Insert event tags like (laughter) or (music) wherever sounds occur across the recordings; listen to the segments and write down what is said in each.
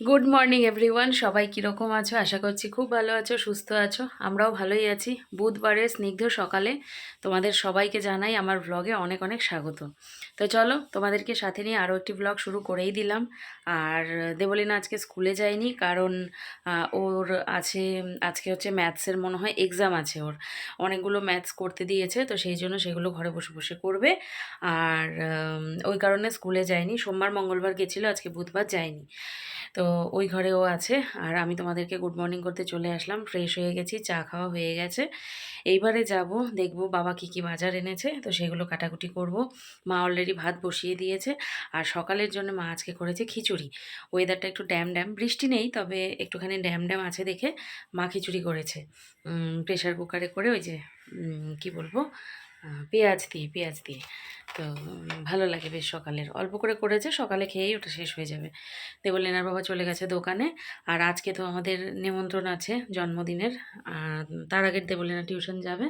Good morning everyone সবাই কীরকম আছো? আশা করছি খুব ভালো আছো, সুস্থ আছো। আমরাও ভালোই আছি। বুধবারে স্নিগ্ধ সকালে তোমাদের সবাইকে জানাই আমার ব্লগে অনেক অনেক স্বাগত। তো চলো, তোমাদেরকে সাথে নিয়ে আরও একটি ব্লগ শুরু করেই দিলাম। আর দেবলিনা আজকে স্কুলে যায়নি, কারণ ওর আছে, আজকে হচ্ছে ম্যাথসের, মনে হয় এক্সাম আছে ওর। অনেকগুলো ম্যাথস করতে দিয়েছে, তো সেই জন্য সেগুলো ঘরে বসে বসে করবে। আর ওই কারণে স্কুলে যায়নি। সোমবার, মঙ্গলবার গেছিল, আজকে বুধবার যায়নি। তো ওই ঘরে ও আছে। আর আমি তোমাদেরকে গুড মর্নিং করতে চলে আসলাম। ফ্রেশ হয়ে গেছি, চা খাওয়া হয়ে গেছে। এইবারে যাব, দেখব বাবা কি কি বাজার এনেছে। তো সেগুলো কাটাকুটি করব। মা অলরেডি ভাত বসিয়ে দিয়েছে। আর সকালের জন্য মা আজকে করেছে খিচুড়ি। ওয়েদারটা একটু ড্যাম ড্যাম। বৃষ্টি নেই, তবে একটুখানি ড্যাম ড্যাম আছে দেখে মা খিচুড়ি করেছে। প্রেশার কুকারে করে ওই যে কি বলব? পেঁয়াজ দিয়ে পেঁয়াজ দিয়ে তো ভালো লাগে বেশ সকালের। অল্প করে করেছে, সকালে খেয়েই ওটা শেষ হয়ে যাবে। দেবলীনার বাবা চলে গেছে দোকানে। আর আজকে তো আমাদের নিমন্ত্রণ আছে জন্মদিনের। আর তার আগের দেবলেনা টিউশন যাবে।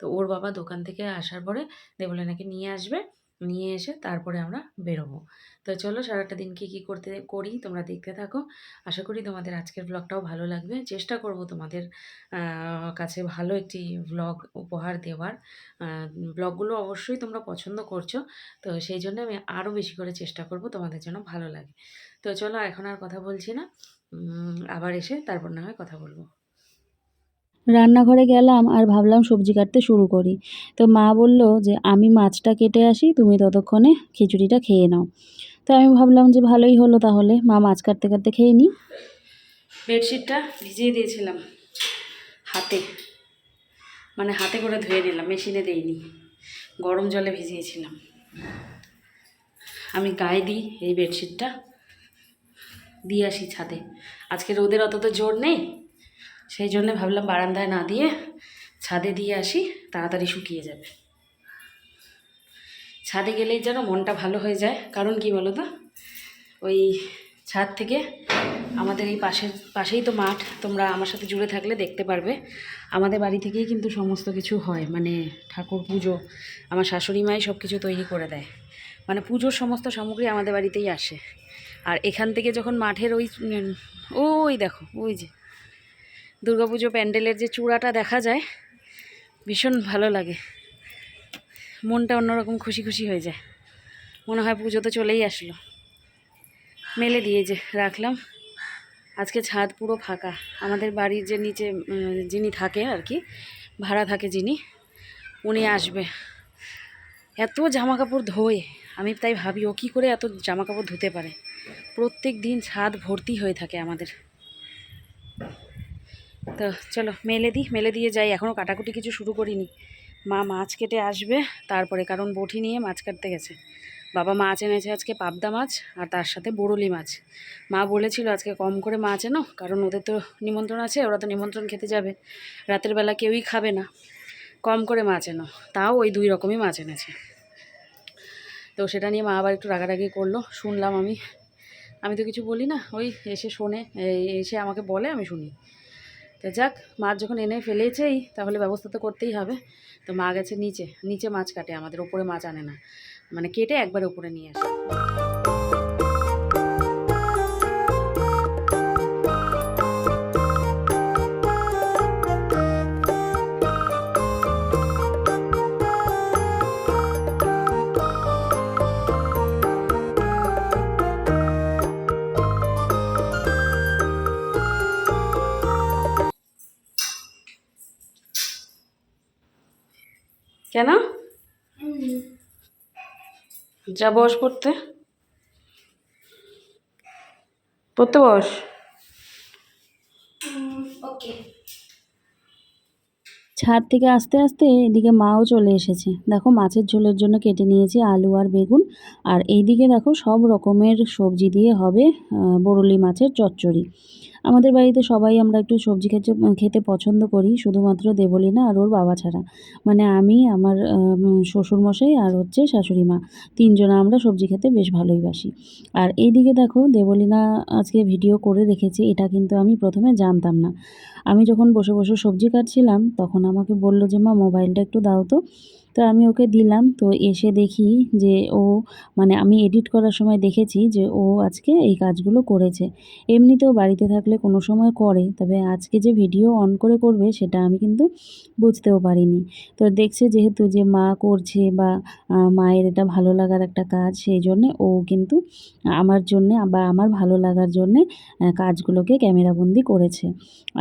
তো ওর বাবা দোকান থেকে আসার পরে দেবলেনাকে নিয়ে আসবে। নিয়ে এসে তারপরে আমরা বেরোবো। তো চলো সারাটা দিন কী কী করতে, করি তোমরা দেখতে থাকো। আশা করি তোমাদের আজকের ব্লগটাও ভালো লাগবে। চেষ্টা করব তোমাদের কাছে ভালো একটি ব্লগ উপহার দেওয়ার। ব্লগগুলো অবশ্যই তোমরা পছন্দ করছ। তো সেই জন্য আমি আরও বেশি করে চেষ্টা করব তোমাদের জন্য ভালো লাগে। তো চলো এখন আর কথা বলছি না। আবার এসে তারপর না হয় কথা বলব। রান্নাঘরে গেলাম আর ভাবলাম সবজি কাটতে শুরু করি। তো মা বলল যে, আমি মাছটা কেটে আসি, তুমি ততক্ষণে খিচুড়িটা খেয়ে নাও। তো আমি ভাবলাম যে, ভালোই হলো তাহলে, মা মাছ কাটতে কাটতে খেয়ে নিই। বেডশিটটা ভিজিয়ে দিয়েছিলাম হাতে। মানে হাতে করে ধুয়ে নিলাম, মেশিনে দেইনি। গরম জলে ভিজিয়েছিলাম। আমি গায়ে দিই এই বেডশিটটা, দিয়ে আসি ছাদে। আজকে রোদের অত তো জোর নেই। সেই জন্য ভাবলাম বারান্দায় না দিয়ে ছাদে দিয়ে আসি, তাড়াতাড়ি শুকিয়ে যাবে। ছাদে গেলেই যেন মনটা ভালো হয়ে যায়। কারণ কি বলো তো? ওই ছাদ থেকে আমাদের এই পাশের পাশেই তো মাঠ, তোমরা আমার সাথে জুড়ে থাকলে দেখতে পারবে। আমাদের বাড়ি থেকেই কিন্তু সমস্ত কিছু হয় মানে ঠাকুর পুজো, আমার শাশুড়ি মাই সব কিছু তৈরি করে দেয়। মানে পুজোর সমস্ত সামগ্রী আমাদের বাড়িতেই আসে। আর এখান থেকে যখন মাঠের ওই ওই দেখো, ওই যে দুর্গাপুজো প্যান্ডেলের যে চূড়াটা দেখা যায়, ভীষণ ভালো লাগে। মনটা অন্যরকম খুশি খুশি হয়ে যায়। মনে হয় পুজো তো চলেই আসলো। মেলে দিয়ে যে রাখলাম। আজকে ছাদ পুরো ফাঁকা। আমাদের বাড়ির যে নিচে যিনি থাকে আর কি, ভাড়া থাকে যিনি, উনি আসবে। এত জামা কাপড় ধোয়। আমি তাই ভাবি, ও কী করে এত জামা কাপড় ধুতে পারে? প্রত্যেক দিন ছাদ ভর্তি হয়ে থাকে আমাদের। তো চলো, মেলে দিই, মেলে দিয়ে যাই। এখনও কাটাকুটি কিছু শুরু করিনি। মা মাছ কেটে আসবে তারপরে, কারণ বটি নিয়ে মাছ কাটতে গেছে। বাবা মাছ এনেছে আজকে পাবদা মাছ আর তার সাথে বরলি মাছ। মা বলেছিল আজকে কম করে মাছ এনো, কারণ ওদের তো নিমন্ত্রণ আছে, ওরা তো নিমন্ত্রণ খেতে যাবে। রাতের বেলা কেউই খাবে না। কম করে মাছ এনো, তাও ওই দুই রকমই মাছ এনেছে। তো সেটা নিয়ে মা আবার একটু রাগারাগি করল, শুনলাম আমি। আমি তো কিছু বলি না, ওই এসে শোনে এসে আমাকে বলে, আমি শুনি। তো যাক মাছ যখন এনে ফেলেছেই, তাহলে ব্যবস্থা তো করতেই হবে। তো মা গেছে নিচে নিচে মাছ কাটে আমাদের ওপরে মাছ আনে না। মানে কেটে একবার ওপরে নিয়ে আসে। যা বস পড়তে পড়তে বস ছাদ থেকে আস্তে আস্তে এদিকে মাও চলে এসেছে। দেখো মাছের ঝোলের জন্য কেটে নিয়েছি আলু আর বেগুন। আর এইদিকে দেখো সব রকমের সবজি দিয়ে হবে আহ, বরলি মাছের চচ্চড়ি। আমাদের বাড়িতে সবাই আমরা একটু সবজি খেতে খেতে পছন্দ করি, শুধুমাত্র দেবলীনা আর ওর বাবা ছাড়া। মানে আমি, আমার শ্বশুরমশাই আর হচ্ছে শাশুড়ি মা, তিনজনা আমরা সবজি খেতে বেশ ভালোই বাসি। আর এইদিকে দেখো দেবলীনা আজকে ভিডিও করে রেখেছে, এটা কিন্তু আমি প্রথমে জানতাম না। আমি যখন বসে বসে সবজি কাটছিলাম, তখন আমাকে বলল যে, মা, মোবাইলটা একটু দাও তো। তো আমি ওকে দিলাম। তো এসে দেখি যে ও মানে আমি এডিট করার সময় দেখেছি যে ও আজকে এই কাজগুলো করেছে। এমনিতেও বাড়িতে থাকলে কোনো সময় করে, তবে আজকে যে ভিডিও অন করে করবে সেটা আমি কিন্তু বুঝতেও পারিনি। তো দেখছে যেহেতু যে মা করছে বা মায়ের এটা ভালো লাগার একটা কাজ, সেই জন্যে ও কিন্তু আমার জন্যে বা আমার ভালো লাগার জন্যে কাজগুলোকে ক্যামেরাবন্দি করেছে।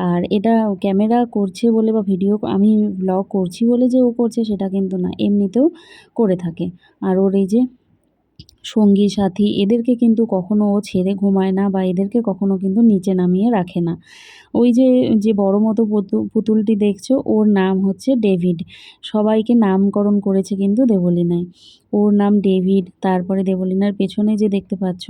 আর এটা ক্যামেরা করছে বলে বা ভিডিও আমি ব্লগ করছি বলে যে ও করছে সেটা কিন্তু না, এমনিতেও করে থাকে। আর ওর এই যে সঙ্গী, সাথী, এদেরকে কিন্তু কখনো ও ছেড়ে ঘুমায় না বা এদেরকে কখনো কিন্তু নিচে নামিয়ে রাখে না। ওই যে যে বড় মতো পুতু- পুতুলটি দেখছ, ওর নাম হচ্ছে ডেভিড। সবাইকে নামকরণ করেছে কিন্তু দেবলীনায়। ওর নাম ডেভিড, তারপরে দেবলীনার পেছনে যে দেখতে পাচ্ছ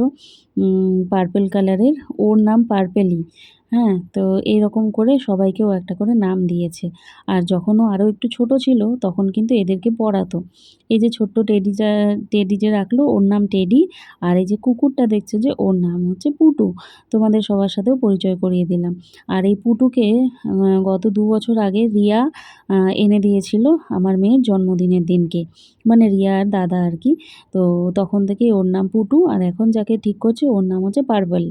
পার্পেল কালারের ওর নাম পার্পেলি। হ্যাঁ তো এইরকম করে সবাইকেও একটা করে নাম দিয়েছে। আর যখনও আরও একটু ছোট ছিল, তখন কিন্তু এদেরকে পড়াতো। এই যে ছোট্ট টেডিটা টেডি যে রাখল, ওর নাম টেডি। আর এই যে কুকুরটা দেখছ যে, ওর নাম হচ্ছে পুটু। তোমাদের সবার সাথেও পরিচয় করিয়ে দিলাম। আর এই পুটুকে গত দু বছর আগে রিয়া এনে দিয়েছিল আমার মেয়ের জন্মদিনের দিনকে। মানে রিয়ার দাদা আর কি। তো তখন থেকে ওর নাম পুটু। আর এখন যাকে ঠিক করছে, ওর নাম হচ্ছে পার্বল।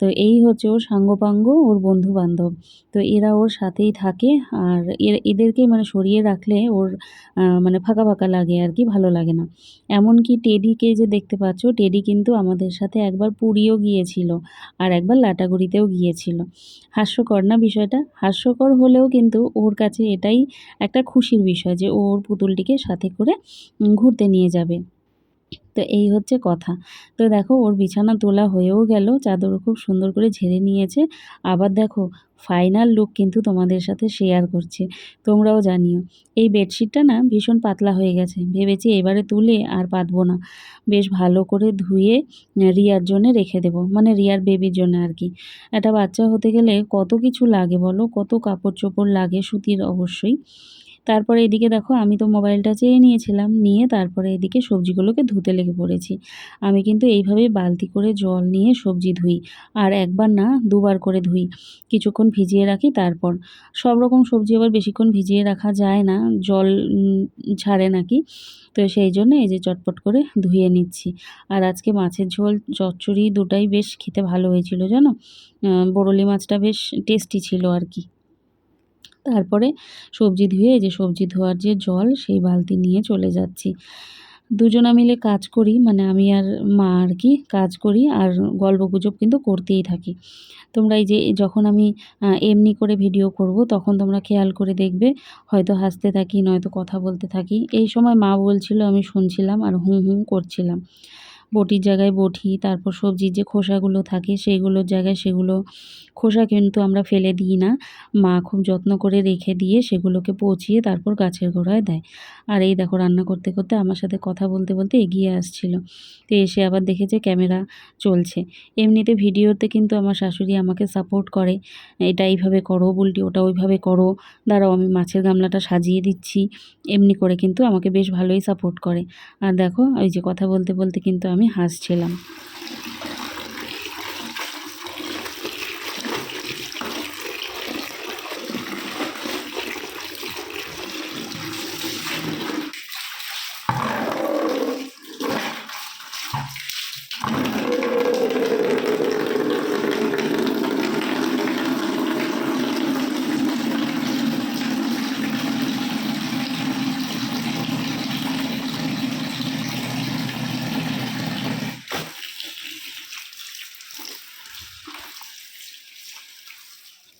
তো এই হচ্ছে ওর সাঙ্গপাঙ্গ ওর বন্ধু বান্ধব তো এরা ওর সাথেই থাকে আর এদেরকে মানে সরিয়ে রাখলে ওর মানে ফাঁকা ফাঁকা লাগে আর কি, ভালো লাগে না। এমনকি টেডিকে যে দেখতে পাচ্ছ, টেডি কিন্তু আমাদের সাথে একবার পুরীও গিয়েছিল আর একবার লাটাগুড়িতেও গিয়েছিল। হাস্যকর না বিষয়টা? হাস্যকর হলেও কিন্তু ওর কাছে এটাই একটা খুশির বিষয় যে ওর পুতুলটিকে সাথে করে ঘুরতে নিয়ে যাবে। তো এই হচ্ছে কথা। তো দেখো ওর বিছানা তোলা হয়েও গেল, চাদর খুব সুন্দর করে ঝেড়ে নিয়েছে। আবার দেখো ফাইনাল লুক কিন্তু তোমাদের সাথে শেয়ার করছে, তোমরাও জানিও। এই বেডশিটটা না ভীষণ পাতলা হয়ে গেছে, ভেবেছি এবারে তুলে আর পাতবো না। বেশ ভালো করে ধুয়ে রিয়ার জন্য রেখে দেবো মানে রিয়ার বেবির জন্য আর কি। একটা বাচ্চা হতে গেলে কত কিছু লাগে বলো? কত কাপড় চোপড় লাগে সুতির অবশ্যই। তারপরে এদিকে দেখো, আমি তো মোবাইলটা চেয়ে নিয়েছিলাম, নিয়ে তারপরে এদিকে সবজিগুলোকে ধুতে লেগে পড়েছি। আমি কিন্তু এইভাবে বালতি করে জল নিয়ে সবজি ধুই, আর একবার না দুবার করে ধুই। কিছুক্ষণ ভিজিয়ে রাখি, তারপর। সব রকম সবজি আবার বেশিক্ষণ ভিজিয়ে রাখা যায় না, জল ছাড়ে নাকি? তো সেই জন্য এই যে চটপট করে ধুয়ে নিচ্ছি। আর আজকে মাছের ঝোল, চচ্চড়ি দুটাই বেশ খেতে ভালো হয়েছিল, জানো? বরলি মাছটা বেশ টেস্টি ছিল আর কি। তারপরে সবজি ধুয়ে এই যে সবজি ধোয়ার যে জল, সেই বালতি নিয়ে চলে যাচ্ছি। দুজনা মিলে কাজ করি মানে আমি আর মা আর কি কাজ করি আর গল্পগুজব কিন্তু করতেই থাকি। তোমরা এই যে যখন আমি এমনি করে ভিডিও করব, তখন তোমরা খেয়াল করে দেখবে, হয়তো হাসতে থাকি, নয়তো কথা বলতে থাকি। এই সময় মা বলছিল, আমি শুনছিলাম আর হুম হুম করছিলাম। বটির জায়গায় বটি, তারপর সবজির যে খোসাগুলো থাকে সেইগুলোর জায়গায় সেগুলো খোসা কিন্তু আমরা ফেলে দিই না। মা খুব যত্ন করে রেখে দিয়ে সেগুলোকে পচিয়ে তারপর গাছের গোড়ায় দেয়। আর এই দেখো রান্না করতে করতে আমার সাথে কথা বলতে বলতে এগিয়ে আসছিল। তো এসে আবার দেখেছে ক্যামেরা চলছে। এমনিতে ভিডিওতে কিন্তু আমার শাশুড়ি আমাকে সাপোর্ট করে। এটা এইভাবে করো বুলটি ওটা ওইভাবে করো, দাঁড়াও আমি মাছের গামলাটা সাজিয়ে দিচ্ছি। এমনি করে কিন্তু আমাকে বেশ ভালোই সাপোর্ট করে। আর দেখো ওই যে কথা বলতে বলতে কিন্তু আমি হাসছিলাম।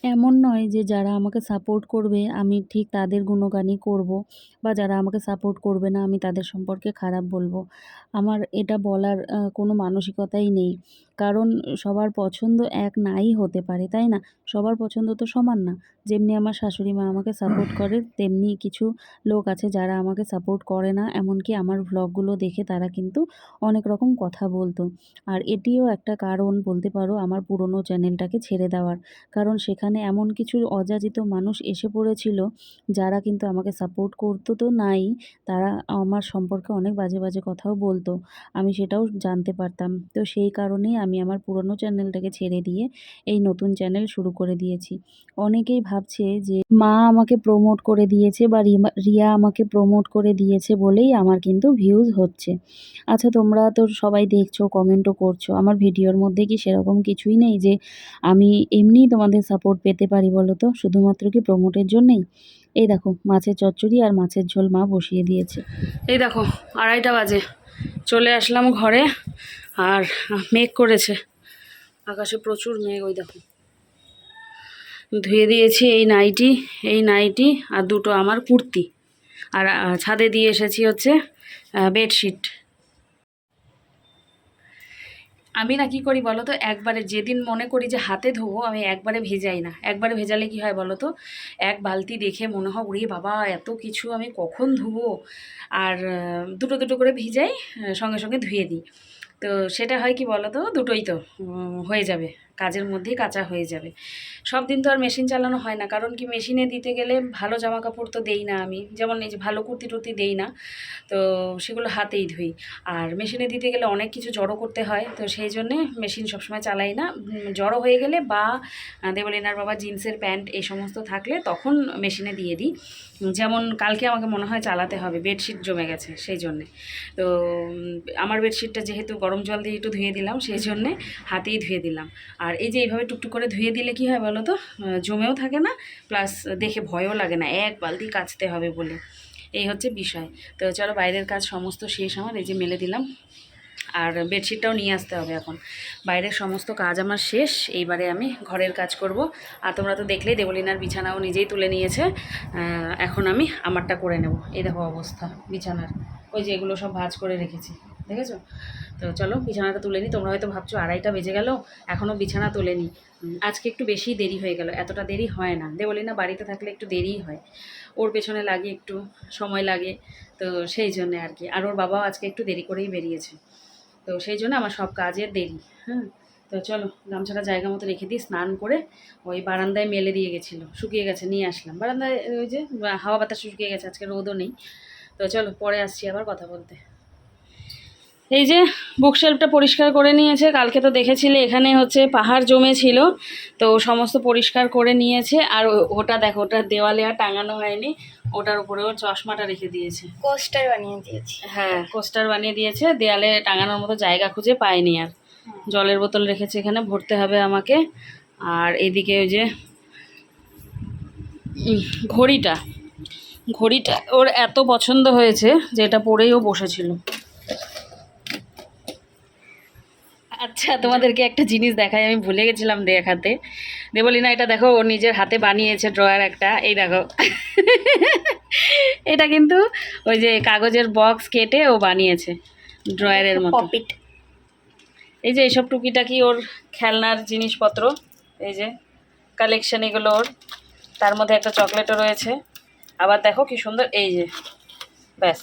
এমন নয় যে যারা আমাকে সাপোর্ট করবে, আমি ঠিক তাদের গুণগানই করব বা যারা আমাকে সাপোর্ট করবে না, আমি তাদের সম্পর্কে খারাপ বলব। আমার এটা বলার কোনো মানসিকতাই নেই। কারণ সবার পছন্দ এক নাই হতে পারে, তাই না? সবার পছন্দ তো সমান না। যেমনি আমার শাশুড়ি মা আমাকে সাপোর্ট করে, তেমনি কিছু লোক আছে যারা আমাকে সাপোর্ট করে না, এমনকি আমার ভ্লগগুলো দেখে তারা কিন্তু অনেক রকম কথা বলতো। আর এটিও একটা কারণ বলতে পারো, আমার পুরনো চ্যানেলটাকে ছেড়ে দেওয়ার। কারণ সেখানে এমন কিছু অযাচিত মানুষ এসে পড়েছিল, যারা কিন্তু আমাকে সাপোর্ট করতো তো নাই, তারা আমার সম্পর্কে অনেক বাজে বাজে কথাও বলতো, আমি সেটাও জানতে পারতাম। তো সেই কারণেই আমি আমার পুরনো চ্যানেলটাকে ছেড়ে দিয়ে এই নতুন চ্যানেল শুরু করে দিয়েছি। অনেকেই ভাবছে যে মা আমাকে প্রমোট করে দিয়েছে বা রিয়া আমাকে প্রমোট করে দিয়েছে বলেই আমার কিন্তু ভিউজ হচ্ছে। আচ্ছা তোমরা তো সবাই দেখছ কমেন্টও করছ, আমার ভিডিওর মধ্যে কি সেরকম কিছুই নেই যে আমি এমনিই তোমাদের সাপোর্ট পেতে পারি বলো তো? শুধুমাত্র কি প্রমোটের জন্যেই? এই দেখো, মাছের চচ্চড়ি আর মাছের ঝোল মা বসিয়ে দিয়েছে। এই দেখো, আড়াইটা বাজে। চলে আসলাম ঘরে আর মেঘ করেছে। আকাশে প্রচুর মেঘ, ওই দেখো। ধুয়ে দিয়েছি এই নাইটি এই নাইটি আর দুটো আমার কুর্তি। আর ছাদে দিয়ে এসেছি হচ্ছে বেডশিট। আমি না কি করি বলো তো? একবারে যেদিন মনে করি যে হাতে ধোবো, আমি একবারে ভেজাই না। একবারে ভেজালে কি হয় বলো তো? এক বালতি দেখে মনে হয় উড়িয়ে বাবা, এত কিছু আমি কখন ধুবো? আর দুটো দুটো করে ভিজাই সঙ্গে সঙ্গে ধুয়ে দিই। তো সেটা হয় কি বলো তো? দুটোই তো হয়ে যাবে। কাজের মধ্যেই কাঁচা হয়ে যাবে। সব দিন তো আর মেশিন চালানো হয় না। কারণ কি মেশিনে দিতে গেলে ভালো জামা কাপড় তো দেই না আমি। যেমন এই যে ভালো কুর্তি টুর্তি দেই না, তো সেগুলো হাতেই ধুই। আর মেশিনে দিতে গেলে অনেক কিছু জড়ো করতে হয়, তো সেই জন্যে মেশিন সবসময় চালাই না। জড়ো হয়ে গেলে বা দেবলীনার বাবা জিন্সের প্যান্ট এই সমস্ত থাকলে তখন মেশিনে দিয়ে দিই। যেমন কালকে আমাকে মনে হয় চালাতে হবে, বেডশিট জমে গেছে সেই জন্যে। তো আমার বেডশিটটা যেহেতু গরম জল দিয়ে একটু ধুয়ে দিলাম, সেই জন্যে হাতেই ধুয়ে দিলাম। আর এই যে এইভাবে টুকটুক করে ধুয়ে দিলে কি হয় বলো তো জমেও থাকে না প্লাস দেখে ভয়ও লাগে না, এক বালতি কাচতে হবে বলে। এই হচ্ছে বিষয়। তো চলো বাইরের কাজ সমস্ত শেষ আমার, এই যে মেলে দিলাম। আর বেডশিটটাও নিয়ে আসতে হবে এখন। বাইরের সমস্ত কাজ আমার শেষ, এইবারে আমি ঘরের কাজ করব। আর তোমরা তো দেখলেই দেবলিনার বিছানাও নিজেই তুলে নিয়েছে। এখন আমি আমারটা করে নেব। এই দেখো অবস্থা বিছানার। ওই যে এগুলো সব ভাঁজ করে রেখেছি। দেখেছ? তো চলো বিছানাটা তুলে নিই তোমরা হয়তো ভাবছ আড়াইটা বেজে গেল এখনও বিছানা তুলে উম, আজকে একটু বেশি দেরি হয়ে গেল এতটা দেরি হয় না। দেবলিনা বাড়িতে থাকলে একটু দেরিই হয়। ওর পেছনে লাগে একটু সময় লাগে তো সেই জন্যে আর কি। আর ওর বাবাও আজকে একটু দেরি করেই বেরিয়েছে। তো সেই জন্য আমার সব কাজের দেরি হ্যাঁ? তো চলো গামছাটা জায়গা মতো রেখে দিই স্নান করে ওই বারান্দায় মেলে দিয়ে গেছিল শুকিয়ে গেছে নিয়ে আসলাম। বারান্দায় ওই যে হাওয়া বাতাস শুকিয়ে গেছে আজকে রোদও নেই। তো চলো পরে আসছি আবার কথা বলতে। এই যে বুকশেলফটা পরিষ্কার করে নিয়েছে কালকে তো দেখেছিলে এখানে হচ্ছে পাহাড় জমে ছিল তো সমস্ত পরিষ্কার করে নিয়েছে আর ওটা দেখো ওটা দেওয়ালে আর টাঙানো হয়নি ওটার উপরে ওর চশমাটা রেখে দিয়েছে। কোস্টার বানিয়ে দিয়েছে। হ্যাঁ কোস্টার বানিয়ে দিয়েছে দেয়ালে টাঙানোর মতো জায়গা খুঁজে পায়নি আর। জলের বোতল রেখেছে এখানে ভরতে হবে আমাকে। আর এদিকে ওই যে ঘড়িটা ঘড়িটা ওর এত পছন্দ হয়েছে যে এটা পরেই ও বসেছিল। আচ্ছা তোমাদেরকে একটা জিনিস দেখাই আমি ভুলে গেছিলাম দেখাতে। দেবলিনা এটা দেখো ও নিজের হাতে বানিয়েছে ড্রয়ার একটা। এই দেখো। (laughs) এটা কিন্তু ওই যে কাগজের বক্স কেটে ও বানিয়েছে ড্রয়ারের মতো। এই যে এইসব টুকিটাকি ওর খেলনার জিনিসপত্র এই যে কালেকশন এগুলো ওর তার মধ্যে একটা চকলেটও রয়েছে। আবার দেখো কি সুন্দর এই যে ব্যাস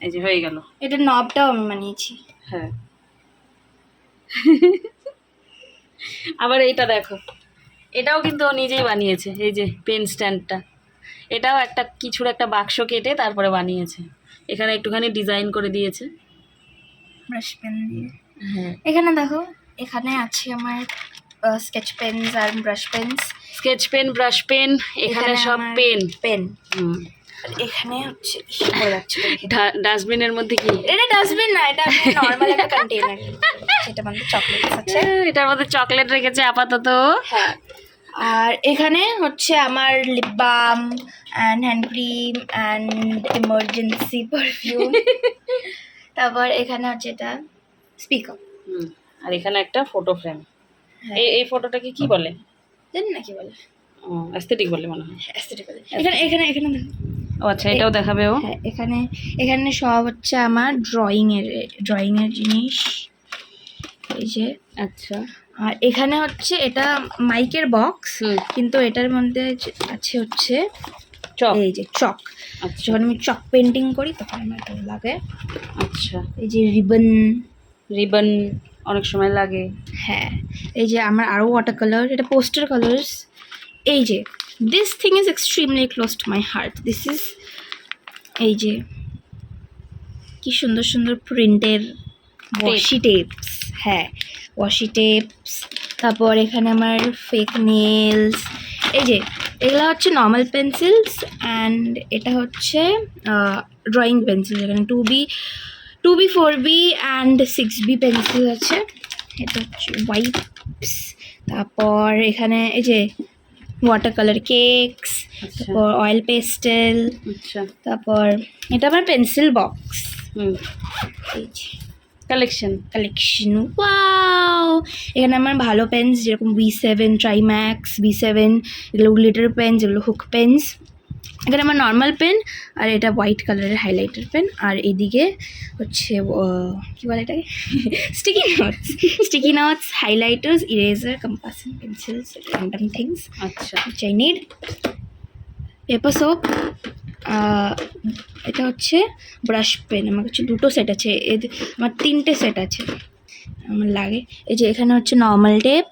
এই যে হয়ে গেল। এটা নবটাও আমি বানিয়েছি। হ্যাঁ। আবার এইটা দেখো। এটাও কিন্তু ও নিজেই বানিয়েছে এই যে পেন স্ট্যান্ডটা এটাও একটা কিছুর একটা বাক্স কেটে তারপরে বানিয়েছে। এখানে একটুখানি ডিজাইন করে দিয়েছে। ব্রাশ পেন দিয়ে। হ্যাঁ। এখানে দেখো এখানে আছে আমার স্কেচ পেনস আর brush pens sketch pen brush pen এখানে সব পেন পেন এখানে হচ্ছে। ডাস্টবিনের মধ্যে কি? এটা ডাস্টবিন না এটা নর্মাল একটা কন্টেনার (laughs) সেটা মধ্যে চকলেটস আছে। এটার মধ্যে চকলেট রেখেছে আপাতত। হ্যাঁ। আর এখানে হচ্ছে আমার lip balm and hand cream and emergency perfume তারপর এখানে হচ্ছে এটা স্পিকার হুম, আর এখানে একটা ফটো ফ্রেম হ্যাঁ। এই এই ফটোটাকে কি বলে? জানি না কি বলে। অ্যাস্থেটিক বলে মনে হয়। অ্যাস্থেটিক্যালি এখানে এখানে এখানে ও আচ্ছা এটাও দেখাবে ও। হ্যাঁ এখানে এখানে সব হচ্ছে আমার ড্রয়িং এর ড্রয়িং এর জিনিস। এই যে। আচ্ছা। আর এখানে হচ্ছে এটা মাইকের বক্স কিন্তু এটার মধ্যে আছে হচ্ছে চক। এই যে চক। আচ্ছা। যখন আমি চক পেন্টিং করি তখন আমার এটা লাগে। আচ্ছা। এই যে রিবন। রিবন অনেক সময় লাগে। হ্যাঁ। এই যে আমার আরও ওয়াটার কালার এটা পোস্টার কালার্স এই যে this thing is extremely close to my heart this is এই যে কি সুন্দর সুন্দর প্রিন্টের ওয়াশি টেপস হ্যাঁ ওয়াশি টেপস তারপর এখানে আমার ফেক নেলস এই যে এগুলো হচ্ছে নর্মাল পেন্সিলস অ্যান্ড এটা হচ্ছে ড্রয়িং পেন্সিল এখানে two B two B four B and six B pencil আছে। এটা হচ্ছে ওয়াইপস তারপর এখানে এই যে ওয়াটার কালার কেকস তারপর অয়েল পেস্টেল আচ্ছা। তারপর এটা আমার পেন্সিল বক্স হুম। এই যে। Collection collection wow! এখানে আমার ভালো পেন্স যেরকম B seven Trimax B seven এগুলো গ্লিটার পেন যেগুলো হুক পেন্স এখানে আমার নর্মাল পেন আর এটা হোয়াইট কালারের হাইলাইটার পেন আর এদিকে হচ্ছে কি বলে এটাকে? Sticky notes sticky notes highlighters eraser compass pencils random things আচ্ছা। I পেপার সোপ এটা হচ্ছে ব্রাশ পেন আমার কাছে দুটো সেট আছে। এর আমার তিনটে সেট আছে। আমার লাগে। এই যে এখানে হচ্ছে নর্মাল টেপ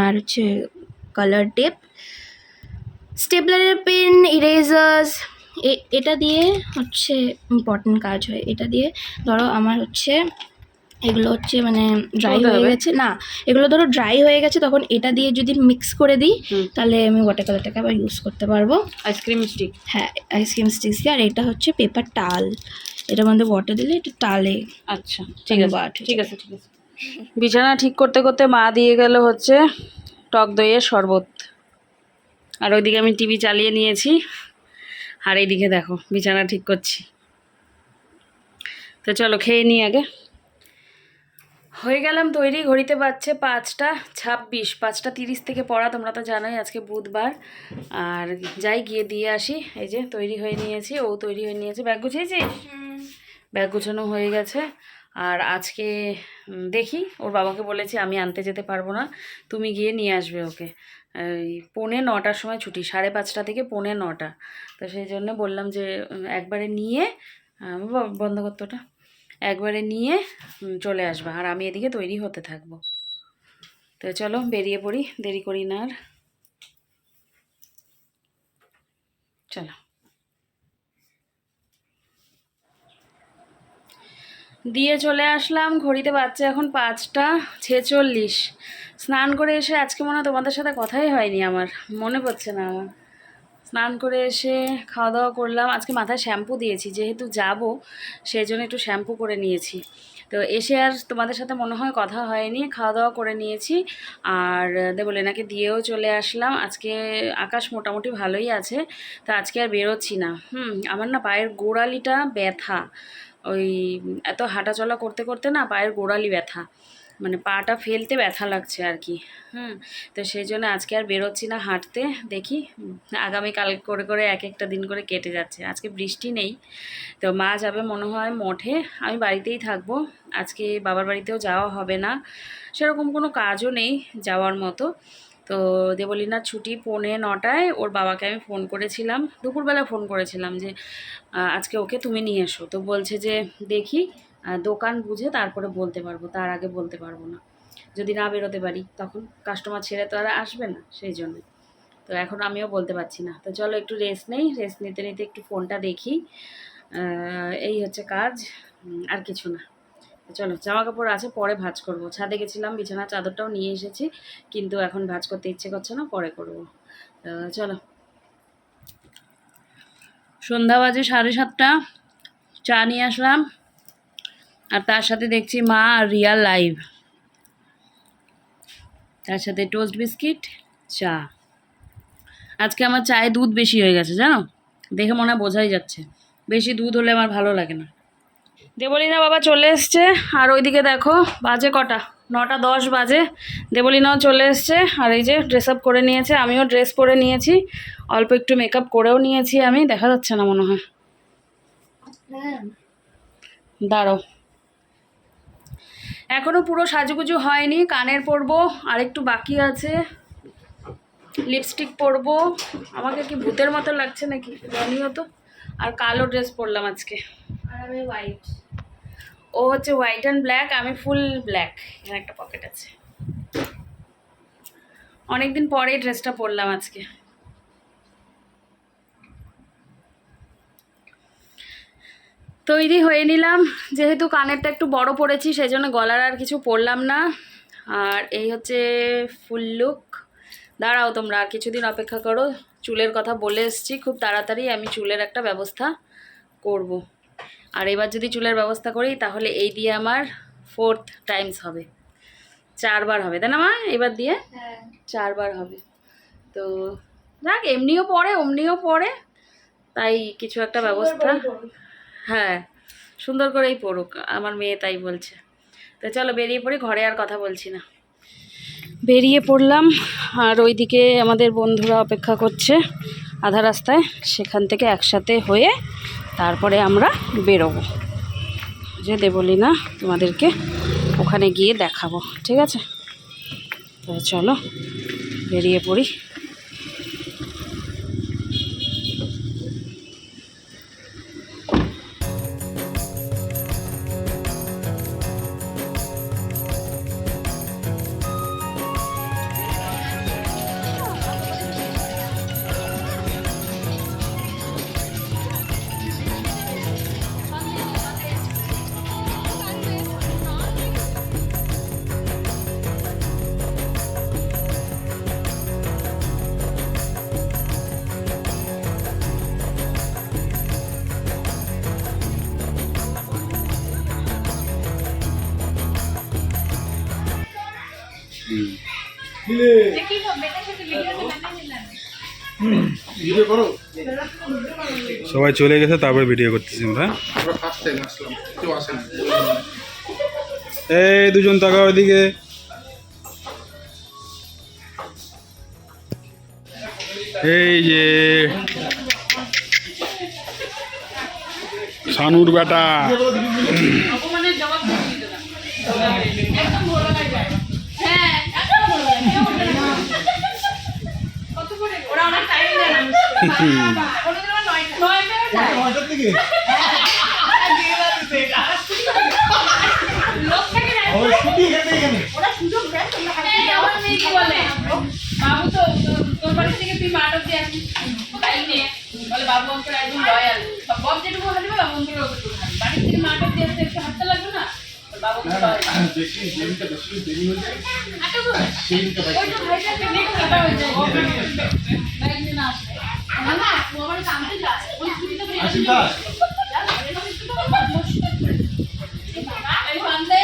আর হচ্ছে কালার টেপ স্টেপলারের পেন ইরেজার্স এটা দিয়ে হচ্ছে ইম্পর্টেন্ট কাজ হয়। এটা দিয়ে ধরো আমার হচ্ছে এগুলো হচ্ছে মানে ড্রাই হয়ে গেছে। না এগুলো ধরো ড্রাই হয়ে গেছে তখন এটা দিয়ে যদি মিক্স করে দিই তাহলে আমি ওয়াটার কালারটাকে আবার ইউজ করতে পারব। আইসক্রিম স্টিক হ্যাঁ আইসক্রিম স্টিক্স আর এটা হচ্ছে পেপার টাল এটার মধ্যে ওয়াটার দিলে এটা টালে আচ্ছা ঠিক আছে। ঠিক আছে ঠিক আছে। বিছানা ঠিক করতে করতে মা দিয়ে গেল হচ্ছে টক দইয়ের শরবত। আর ওইদিকে আমি টিভি চালিয়ে নিয়েছি। আর এইদিকে দেখো বিছানা ঠিক করছি। তো চলো খেয়ে নিই আগে। হয়ে গেলাম তৈরি, ঘড়িতে বাজছে পাঁচটা ছাব্বিশ, পাঁচটা তিরিশ থেকে পড়া, তোমরা তো জানোই আজকে বুধবার। আর যাই গিয়ে দিয়ে আসি, এই যে তৈরি হয়ে নিয়েছি, ও তৈরি হয়ে নিয়েছে, ব্যাগ গুছিয়েছিস? ব্যাগ গুছানো হয়ে গেছে। আর আজকে দেখি, ওর বাবাকে বলেছি আমি আনতে যেতে পারব না, তুমি গিয়ে নিয়ে আসবে ওকে। এই পৌনে নটার সময় ছুটি, সাড়ে পাঁচটা থেকে পৌনে নটা। তো সেই জন্য বললাম যে একবারে নিয়ে বন্ধ করতো ওটা। একবারে নিয়ে চলে আসবা। আর আমি এদিকে তৈরি হতে থাকব। তো চলো, বেরিয়ে পড়ি। দেরি করি না আর। চলো। দিয়ে চলে আসলাম। ঘড়িতে বাচ্চা এখন পাঁচটা ছেচল্লিশ। স্নান করে এসে আজকে মনে হয় তোমাদের সাথে কথাই হয়নি আমার। মনে পড়ছে না আমার। স্নান করে এসে খাওয়া দাওয়া করলাম। আজকে মাথায় শ্যাম্পু দিয়েছি, যেহেতু যাব সেই জন্য একটু শ্যাম্পু করে নিয়েছি। তো এসে আর তোমাদের সাথে মনে হয় কথা হয়নি খাওয়া দাওয়া করে নিয়েছি। আর দেবলেনাকে দিয়েও চলে আসলাম। আজকে আকাশ মোটামুটি ভালোই আছে, তো আজকে আর বেরোচ্ছি না। হুম, আমার না পায়ের গোড়ালিটা ব্যথা। ওই এত হাঁটাচলা করতে করতে না পায়ের গোড়ালি ব্যথা। মানে পাটা ফেলতে ব্যথা লাগছে আর কি। হুম, তো সেই জন্য আজকে আর বেরোচ্ছি না হাঁটতে। দেখি আগামীকাল করে করে এক একটা দিন করে কেটে যাচ্ছে। আজকে বৃষ্টি নেই। তো মা যাবে মনে হয় মঠে। আমি বাড়িতেই থাকব। আজকে বাবার বাড়িতেও যাওয়া হবে না। সেরকম কোনো কাজও নেই যাওয়ার মতো। তো দেবলীনার ছুটি পৌনে নটায়। ওর বাবাকে আমি ফোন করেছিলাম। দুপুরবেলা ফোন করেছিলাম যে আজকে ওকে তুমি নিয়ে এসো। তো বলছে যে, দেখি। দোকান বুঝে তারপরে বলতে পারব, তার আগে বলতে পারব না। যদি না বেরোতে পারি, তখন কাস্টমার ছেড়ে তো আর আসবে না, সেই জন্য। তো এখন আমিও বলতে পারছি না। তো চলো একটু রেস্ট নেই রেস্ট নিতে নিতে একটু ফোনটা দেখি। এই হচ্ছে কাজ আর কিছু না। চলো জামা কাপড় আছে, পরে ভাঁজ করব। ছাদে গেছিলাম বিছানা চাদরটাও নিয়ে এসেছি, কিন্তু এখন ভাঁজ করতে ইচ্ছে করছে না, পরে করব। চলো। সন্ধ্যা বাজে সাড়ে সাতটা, চা নিয়ে আসলাম। আর তার সাথে দেখছি মা আর রিয়া লাইভ তার সাথে টোস্ট বিস্কিট চা। আজকে আমার চায়ে দুধ বেশি হয়ে গেছে, জানো? দেখে মনে বোঝাই যাচ্ছে। বেশি দুধ হলে আমার ভালো লাগে না। দেবলীনা বাবা চলে এসছে, আর ওইদিকে দেখো, বাজে কটা? নটা দশ বাজে। দেবলীনাও চলে এসছে, আর এই যে ড্রেস আপ করে নিয়েছে, আমিও ড্রেস পরে নিয়েছি। অল্প একটু মেকআপ করেও নিয়েছি আমি, দেখা যাচ্ছে না মনে হয়। দাঁড়ো এখনও পুরো সাজুগুজু হয়নি কানের পরবো আর একটু বাকি আছে। লিপস্টিক পরবো। আমাকে কি ভূতের মতো লাগছে নাকি? জানিও তো। আর কালো ড্রেস পরলাম আজকে। আর আমি হোয়াইট ও হচ্ছে হোয়াইট অ্যান্ড ব্ল্যাক আমি ফুল ব্ল্যাক এখানে একটা পকেট আছে। অনেকদিন পরেই ড্রেসটা পরলাম আজকে। তৈরি হয়ে নিলাম। যেহেতু কানেরটা একটু বড় পড়েছি সেই জন্য গলার আর কিছু পরলাম না। আর এই হচ্ছে ফুল লুক। দাঁড়াও তোমরা আর কিছুদিন অপেক্ষা করো। চুলের কথা বলে এসছি খুব তাড়াতাড়ি আমি চুলের একটা ব্যবস্থা করব। আর এবার যদি চুলের ব্যবস্থা করি তাহলে এই দিয়ে আমার ফোর্থ টাইমস হবে। চারবার হবে তাই না মা? এবার দিয়ে হ্যাঁ। চারবার হবে। তো যাক এমনিও পড়ে অমনিও পড়ে তাই কিছু একটা ব্যবস্থা হ্যাঁ সুন্দর করেই পড়ুক। আমার মেয়ে তাই বলছে। তো চলো বেরিয়ে পড়ি, ঘরে আর কথা বলছি না। বেরিয়ে পড়লাম, আর ওইদিকে আমাদের বন্ধুরা অপেক্ষা করছে আধা রাস্তায়, সেখান থেকে একসাথে হয়ে তারপরে আমরা বেরোবো। যে দেবলি না তোমাদেরকে ওখানে গিয়ে দেখাবো, ঠিক আছে? তো চলো, বেরিয়ে পড়ি। সবাই চলে গেছে তারপরে ভিডিও করতেছি আমরা। আমরা ফার্স্ট টাইম আসলাম কেউ আসেনি এই দুজন টাকা ওইদিকে এই যে সানুর বেটা। বাবু তো তোর বাড়ি থেকে তুই মাঠ অব্দি আসিস তাই নে বলে বাবু অঙ্কের একদম লয়াল বব যেটুকু হাঁটবে বাবু অঙ্কের মাঠ অব্দি আসতে একটু হাঁটতে না দেরি হয়ে যায় বেরিয়ে দাস এই বান্দে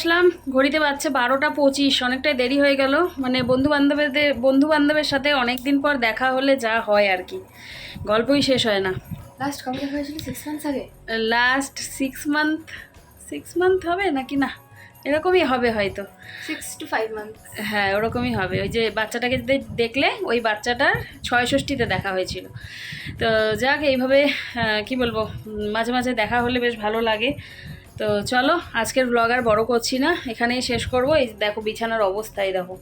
আসলাম ঘড়িতে বাজছে বারোটা পঁচিশ অনেকটাই দেরি হয়ে গেল। মানে বন্ধু বান্ধবদের বন্ধু বান্ধবের সাথে অনেক দিন পর দেখা হলে যা হয় আর কি। গল্পই শেষ হয় না। লাস্ট কবে দেখা হয়েছিল? সিক্স মান্থস আগে? Last six month six month হবে নাকি না? এরকমই হবে হয়তো। সিক্স টু ফাইভ মান্থ হ্যাঁ ওরকমই হবে। ওই যে বাচ্চাটাকে দেখলে ওই বাচ্চাটার ছয় ষষ্ঠীতে দেখা হয়েছিল। তো যাক এইভাবে কি বলব মাঝে মাঝে দেখা হলে বেশ ভালো লাগে। তো চলো আজকের ব্লগ আর বড় করছি না এখানেই শেষ করব। এই দেখো বিছানার অবস্থা এই দেখো।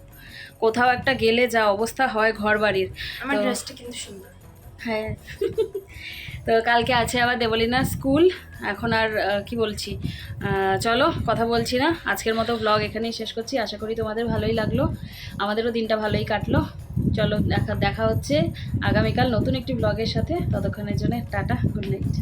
কোথাও একটা গেলে যা অবস্থা হয় ঘর বাড়ির আমার ড্রেসটা কিন্তু সুন্দর। হ্যাঁ। তো কালকে আছে আবার দেবলিনা স্কুল এখন আর কি বলছি চলো কথা বলছি না। আজকের মতো ব্লগ এখানেই শেষ করছি আশা করি তোমাদের ভালোই লাগল। আমাদেরও দিনটা ভালোই কাটলো। চলো দেখা দেখা হচ্ছে আগামীকাল নতুন একটি ব্লগের সাথে ততক্ষণের জন্য টাটা গুড নাইট